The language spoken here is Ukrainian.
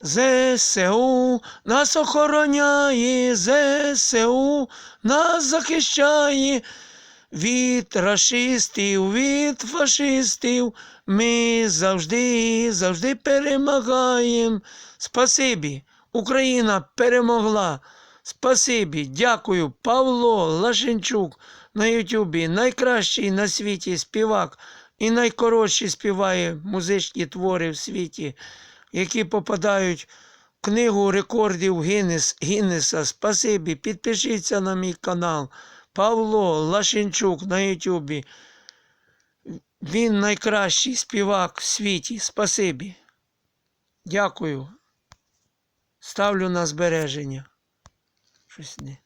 ЗСУ нас охороняє, ЗСУ нас захищає. Від рашистів, від фашистів ми завжди, завжди перемагаємо. Спасибі, Україна перемогла. Спасибі, дякую, Павло Лашенчук на Ютубі. Найкращий на світі співак і найкоротші співає музичні твори в світі, які попадають в книгу рекордів Гіннес, Гіннеса. Спасибі, підпишіться на мій канал. Павло Лашенчук на Ютубі. Він найкращий співак в світі. Спасибі. Дякую. Ставлю на збереження. Щось не.